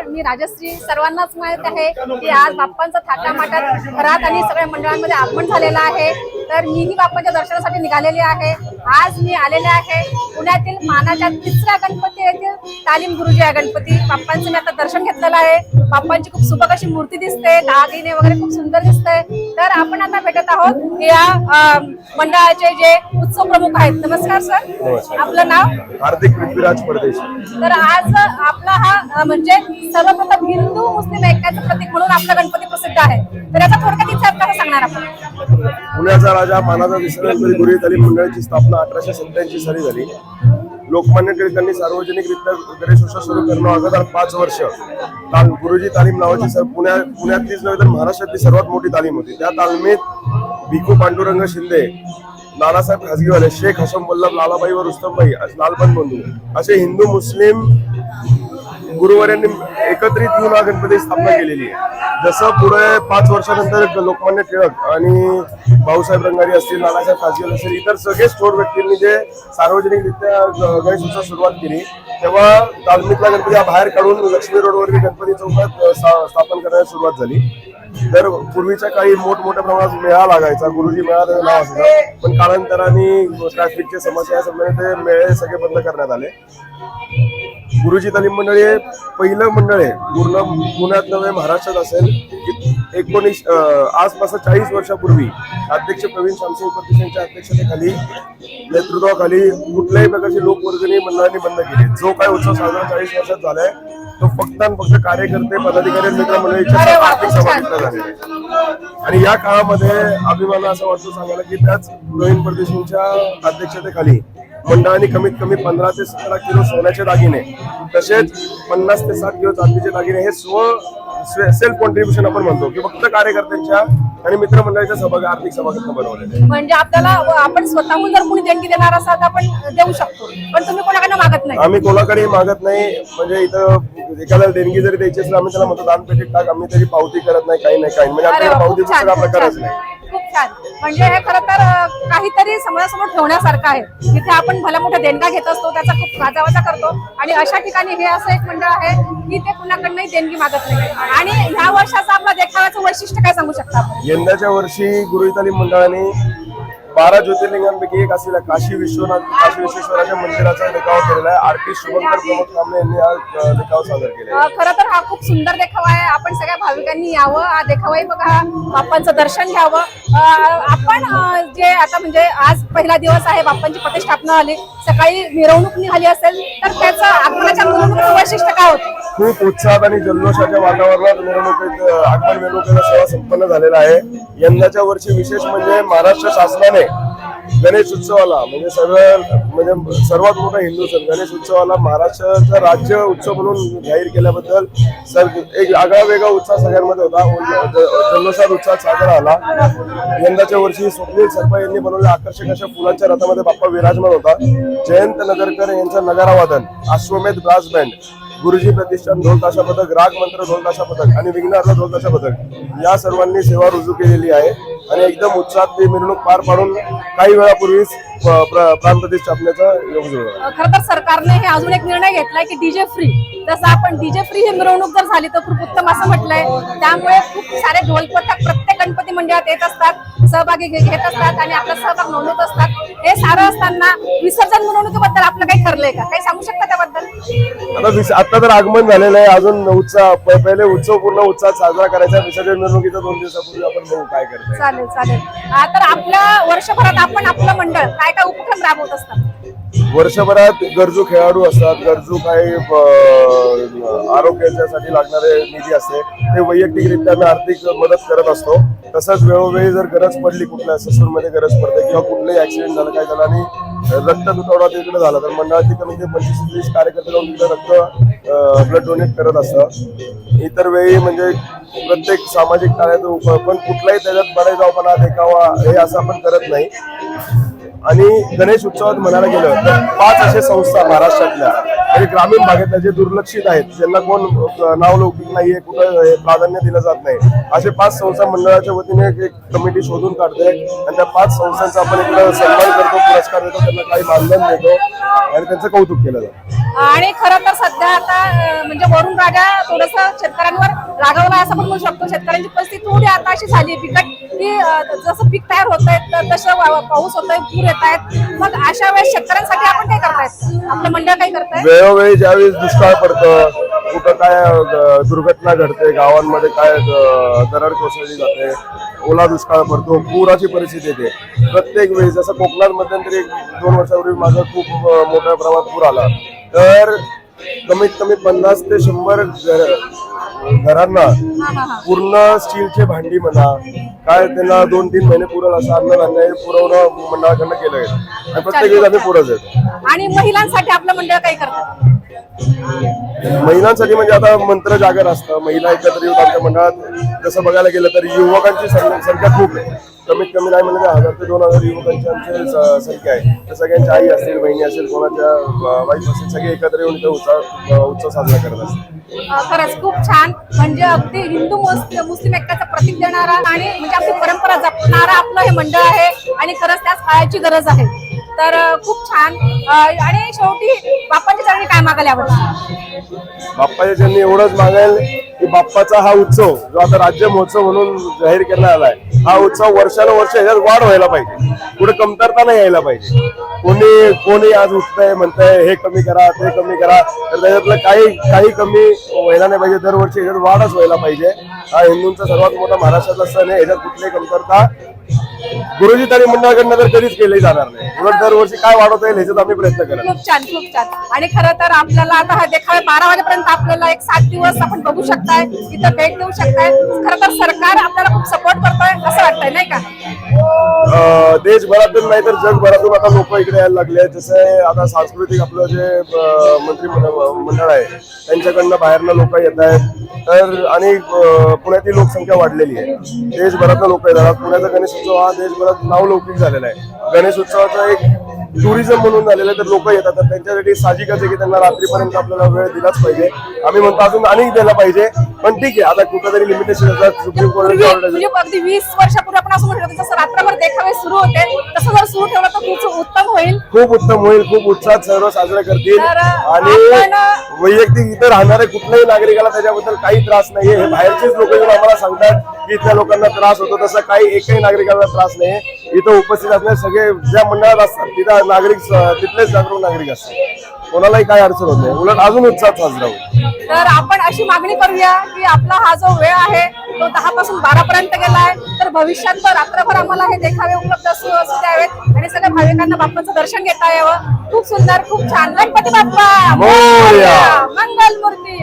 नमस्कार मी राजश्री सर्वांनाच माहीत आहे की आज बाप्पांचा थाटामाटात घरात आणि सगळ्या मंडळांमध्ये आगमन झालेलं आहे. तर मीही बाप्पाच्या दर्शनासाठी निघालेली आहे. आज मी आलेले आहे पुण्यातील मानाच्या तिसऱ्या गणपती येथील तालीम गुरुजी या गणपती बाप्पांचं मी आता दर्शन घेतलेलं आहे. बाप्पांची खूप सुबक अशी मूर्ती दिसते दागिने वगैरे खूप सुंदर दिसते. तर आपण आता भेटत आहोत या मंडळाचे जे उत्सव प्रमुख आहेत. नमस्कार सर. आपलं नाव? हार्दिक पृथ्वीराज परदेशी. तर आज आपला हा म्हणजे सर्वप्रथम हिंदू मुस्लिम ऐक्याचं प्रतीक म्हणून आपला गणपती प्रसिद्ध आहे. तर याचा थोडक्यात इतिहास कसा सांगणार आपण? पुण्याचा राजा मानाचा गणपती गुरुजी तालीम मंडळाची स्थापना अठराशे सत्याऐंशी साली झाली. लोकमान्य टिळकांनी सार्वजनिकरित्या गणेशोत्सव सुरू करणं अगोदर पाच वर्ष. ताल- गुरुजी तालीम नावाची सर पुण्या पुण्यातलीच नव्हे तर महाराष्ट्रातली सर्वात मोठी तालीम होती. त्या तालमीत भिकू पांडुरंग शिंदे नानासाहेब खाजगीवाले शेख हसम वल्लभ लालाबाई व रुस्तमबाई लालपन बंधू असे हिंदू मुस्लिम गुरुवार्यांनी एकत्रित येऊन हा गणपती स्थापना केलेली आहे. जसं पुढे पाच वर्षानंतर लोकमान्य टिळक आणि भाऊसाहेब रंगारी असतील नानासाहेब खासगी असतील इतर सगळेच थोर व्यक्तींनी जे सार्वजनिकरित्या ग- गणेश उत्सव सुरुवात केली तेव्हा तालमीतला गणपती हा बाहेर काढून लक्ष्मी रोडवरती गणपती चौकात स्थापन करण्यास सुरुवात झाली. तर पूर्वीच्या काही मोठमोठ्या प्रमाणात मेळा लागायचा गुरुजी मेळा त्याचं नाव असायचं. पण कालांतराने ट्रॅफिकची समस्या असल्यामुळे ते मेळे सगळे बंद करण्यात आले. गुरुजी तालीम मंडळ हे पहिलं मंडळ आहे. पूर्ण पुण्यात नव्हे महाराष्ट्रात असेल. की एकोणीस अं, आजपासून चाळीस वर्षापूर्वी अध्यक्ष प्रवीण शामसिंग उपदेश यांच्या अध्यक्षतेखाली नेतृत्वाखाली कुठल्याही प्रकारची लोकवर्गणी मंडळांनी बंद केली. जो काय उत्सव साजरा चाळीस वर्षात झालाय तो फक्त आणि फक्त कार्यकर्ते पदाधिकारी मित्रमंडळीच्या आर्थिक. सहभागिता झालेली आहे आणि या काळामध्ये अभिमान असं वाटतो सांगायला की त्याच प्रवीण परदेशींच्या अध्यक्षतेखाली मंडळाने कमीत कमी पंधरा ते सतरा किलो सोन्याचे दागिने तसेच पन्नास ते साठ किलो चांदीचे दागिने हे स्व सेल्फ कॉन्ट्रीब्युशन आपण म्हणतो की फक्त कार्यकर्त्यांच्या आणि मित्रमंडळाच्या सहभाग आर्थिक सहभागातून बनवलेले आहे. म्हणजे आपल्याला आपण स्वतःहून जर कोणी देणगी देणार असाल तर आपण देऊ शकतो पण तुम्ही कोणाकडनं मागत नाही आम्ही कोणाकडे मागत नाही म्हणजे इथं एखाद्याला देणगी जरी द्यायची असेल आम्ही त्याला म्हणतो दानपेटीत टाक आम्ही तरी पावती करत नाही काही नाही काही. म्हणजे आपल्याला पावतीचा प्रकारच नाही म्हणजे हे खरं तर काहीतरी समाजासमोर ठेवण्यासारखं आहे. तिथे आपण भल्या मोठा देणगा घेत असतो त्याचा खूप गाजावाजा करतो. आणि अशा ठिकाणी हे असं एक मंडळ आहे की ते कुणाकडनंही देणगी मागत नाही. आणि ह्या वर्षाचा आपला देखाव्याचं वैशिष्ट्य काय सांगू शकता आपण? यंदाच्या वर्षी गुरुतालीम मंडळाने बारा ज्योतिर्लिंगांपैकी एक असलेल्या काशी विश्वनाथ काशी विश्वेश्वराच्या मंदिराचा देखावा केलेला आहे. आर्टिस्ट शुभंकर प्रमोद कांबळे यांनी हा अ, देखावा सादर केला आहे. खरं तर हा खूप सुंदर देखावा आहे. आपण सगळ्या भाविकांनी यावं. हा देखावाही बघा बाप्पांचं दर्शन घ्यावं. आपण जे आता म्हणजे आज पहिला दिवस आहे बाप्पांची प्रतिष्ठापना आली सकाळी मिरवणूक निघाली असेल तर त्याचं आगमनाच्या मिरवणूक वैशिष्ट्य काय होतं? खूप उत्साहात आणि जल्लोषाच्या वातावरणात मिरवणुकीत आगमन मिरवणुकीचा सोहळा संपन्न झालेला आहे. यंदाच्या वर्षी विशेष म्हणजे महाराष्ट्र शासनाने गणेश उत्सवाला म्हणजे सगळं म्हणजे सर्वात मोठा हिंदू सण गणेश उत्सवाला महाराष्ट्राचा राज्य उत्सव म्हणून जाहीर केल्याबद्दल सर एक आगळा वेगळा उत्साह सगळ्यांमध्ये होता. जल्लोषात उत्साह साजरा आला यंदाच्या वर्षी स्वप्नील सरपा यांनी बनवलेल्या आकर्षक अशा फुलांच्या रथामध्ये बाप्पा विराजमान होता. जयंत नगरकर यांचं नगारावादन अश्वमेध ब्रास बँड. गुरुजी प्रतिष्ठान ढोल ताशा पथक राग मंत्र ढोल ताशा पथक आणि विघ्नार्थ ढोल ताशा पथक या सर्वांनी सेवा रुजू केलेली आहे. आणि एकदम उत्साहात ती मिरवणूक पार पाडून काही वेळापूर्वीच प्राण प्रतिष्ठापनेचा योग जुळला तर सरकारने हे अजून एक निर्णय घेतलाय की डीजे फ्री. जसं आपण डीजे फ्री ही मिरवणूक जर झाली तर खूप उत्तम असं म्हटलंय. त्यामुळे खूप सारे ढोल पथक प्रत्येक गणपती मंडळात येत असतात. सहभागी घेत असतात आणि आपला सहभाग नोंदवत असतात. हे सारं असताना विसर्जन मिरवणुकीबद्दल आपलं काही ठरलंय का? काही सांगू शकता त्याबद्दल? आता विस- आता तर आगमन झालेलं आहे. अजून उत्साह प- पहिले उत्सव पूर्ण उत्साहात साजरा करायचा विसर्जन मिरवणुकीचा दोन दिवसापूर्वी आपण बघू काय करताय. चालेल चालेल. आ, तर आपल्या वर्षभरात आपण आपलं मंडळ काय काय उपक्रम राबवत असतात? वर्षभरात गरजू खेळाडू असतात गरजू काही आरोग्याच्यासाठी लागणारे निधी असते. ते वैयक्तिकरित्या आम्ही आर्थिक मदत करत असतो. तसंच वेळोवेळी जर गरज पडली कुठल्या ससूरमध्ये गरज पडते किंवा कुठलंही ऍक्सिडेंट झालं काय झालं आणि रक्त तुटवडा तिकडे झाला तर मंडळाची कमी पंचवीस तीस कार्यकर्ते लावून तिकडे रक्त ब्लड डोनेट करत असतं. इतर वेळी म्हणजे प्रत्येक सामाजिक कार्यात पण कुठलाही त्याच्यात बडेजावपणा देखावा हे असं आपण करत नाही. आणि गणेश उत्सवात म्हणायला गेलं तर पाच असे संस्था महाराष्ट्रातल्या आणि ग्रामीण भागातल्या जे दुर्लक्षित आहेत ज्यांना कोण अ, नावलौकिक नाहीये कुठं प्राधान्य दिलं जात नाही असे पाच संस्था मंडळाच्या वतीने एक- कमिटी शोधून काढते आणि त्या पाच संस्थांचा आपण इकडे सन्मान करतो पुरस्कार देतो त्यांना काही मानधन देतो आणि त्यांचं कौतुक केलं जातं. आणि खरं तर सध्या आता म्हणजे वरून राजा थोडस शेतकऱ्यांवर रागावला असं म्हणू शकतो. शेतकऱ्यांची परिस्थिती थोडी आता अशी झाली आहे बिकट. की जसं पीक तयार होत आहे तसं पाऊस पाऊस आहे पूर येत आहेत. मग अशा वेळेस शेतकऱ्यांसाठी आपण काय करतायत आपलं मंडळ काय करताय? वेळोवेळी ज्यावेळेस दुष्काळ पडत कुठं काय दुर्घटना घडते गावांमध्ये काय दरड कोसळली जाते ओला दुष्काळ पडतो पुराची परिस्थिती येते. प्रत्येक वेळी जसं कोकणात मध्यंतरी एक दोन वर्षापूर्वी माझा खूप मोठ्या प्रमाणात पूर आला. तर कमीत कमी पन्नास ते शंभर घरांना पूर्ण स्टीलचे भांडी म्हणा काय त्यांना दोन तीन महिने पुरल असं अन्नधान्य हे पुरवणं मंडळाकडनं केलं गेलं आणि प्रत्येक वेळेस आम्ही पुरत येतो आणि महिलांसाठी आपलं मंडळ काय करतात? महिलांसाठी म्हणजे आता मंत्र जागर असतं. महिला एकत्र येऊन आमच्या मंडळात जसं बघायला गेलं तर युवकांची संख्या खूप आहे. कमीत कमी नाही म्हणजे हजार ते दोन हजार युवकांची आमची संख्या आहे. तर सगळ्यांची आई असेल बहिणी असेल कोणाच्या वाईफ असेल सगळे एकत्र येऊन इथं उत्सव उत्सव साजरा करत असतात. खरंच खूप छान. म्हणजे अगदी हिंदू मुस- मुस्लिम ऐक्याचं प्रतीक देणारा आणि म्हणजे आपली परंपरा जपणारा आपलं हे मंडळ आहे आणि खरंच त्याच काळाची गरज आहे. तर खूप छान. आणि शेवटी बाप्पाच्या चरणी काय मागायला आवडतं? बाप्पाच्या त्यांनी एवढंच मागेल की बाप्पाचा हा उत्सव जो आता राज्य महोत्सव म्हणून जाहीर करण्यात आलाय हा उत्सव वर्षानुवर्ष ह्याच्यात वाढ व्हायला पाहिजे. पुढे कमतरता नाही यायला पाहिजे. कोणी कोणी आज उठतंय म्हणतंय हे कमी करा ते कमी करा. तर त्याच्यातलं काही काही कमी व्हायला नाही पाहिजे. दरवर्षी ह्याच्यात वाढच व्हायला पाहिजे. हा हिंदूंचा सर्वात मोठा महाराष्ट्रातला सण आहे. ह्याच्यात कुठली कमतरता गुरुजी तरी मंडळाकडनं तर कधीच केले जाणार नाही. उलट दरवर्षी काय वाढवता येईल ह्याच्यात आम्ही प्रयत्न करतो खूप छान खूप छान. आणि खरं तर आपल्याला आता हा देखावे बारा वाजेपर्यंत आपल्याला एक सात दिवस आपण बघू शकताय इथं भेट देऊ शकताय. खरं तर सरकार आपल्याला खूप सपोर्ट करतोय असं वाटतंय ना? देशभरातून नाही तर जगभरातून आता लोक इकडे यायला लागले आहेत. जसं आता सांस्कृतिक आपलं जे मंत्री मंडळ आहे त्यांच्याकडनं बाहेरनं लोक येत आहेत. तर आणि पुण्यातील लोकसंख्या वाढलेली आहे. देशभरातनं लोक येतात. पुण्याचा गणेश उत्सव हा देशभरात नावलौकिक झालेला आहे. गणेश उत्सवाचा एक टुरिझम म्हणून झालेलं तर लोक येतात तर त्यांच्यासाठी साहजिकच आहे की त्यांना रात्रीपर्यंत आपल्याला वेळ दिलाच पाहिजे. आम्ही म्हणतो अजून अनेक द्यायला पाहिजे पण ठीक आहे आता कुठेतरी लिमिटेशन येतात सुप्रीम कोर्टाची ऑर्डर म्हणजे अगदी वीस वर्षापूर्वी आपण असं म्हणत होतो जसं रात्रभर देखावे सुरू होते तसं जर सुरू ठेवलं तर खूप उत्तम होईल. खूप उत्तम होईल खूप उत्साहात सर्व साजरे करतील. तर, आणि आपण- वैयक्तिक इथे राहणारे कुठल्याही नागरिकाला त्याच्याबद्दल काही त्रास नाहीये. हे बाहेरचेच लोक येऊन आम्हाला सांगतात की इथल्या लोकांना त्रास होतो तसं काही एकही नागरिकाला त्रास नाही इथं उपस्थित असणारे सगळे ज्या मंडळात असतात तिथं नागरिक तिथलेच जागरूक नागरिक असतात. कोणालाही काही अडचण होत नाही. उलट अजून उत्साहात साजरा होईल. तर आपण अशी मागणी करूया की आपला हा जो वेळ आहे तो दहा पासून बारा पर्यंत गेलाय तर भविष्यात तर रात्रभर आम्हाला हे देखावे उपलब्ध असू द्यावेत. आणि सगळ्या भाविकांना बाप्पाचं दर्शन घेता यावं. खूप सुंदर खूप छान. गणपती बाप्पा. मंगल मूर्ती.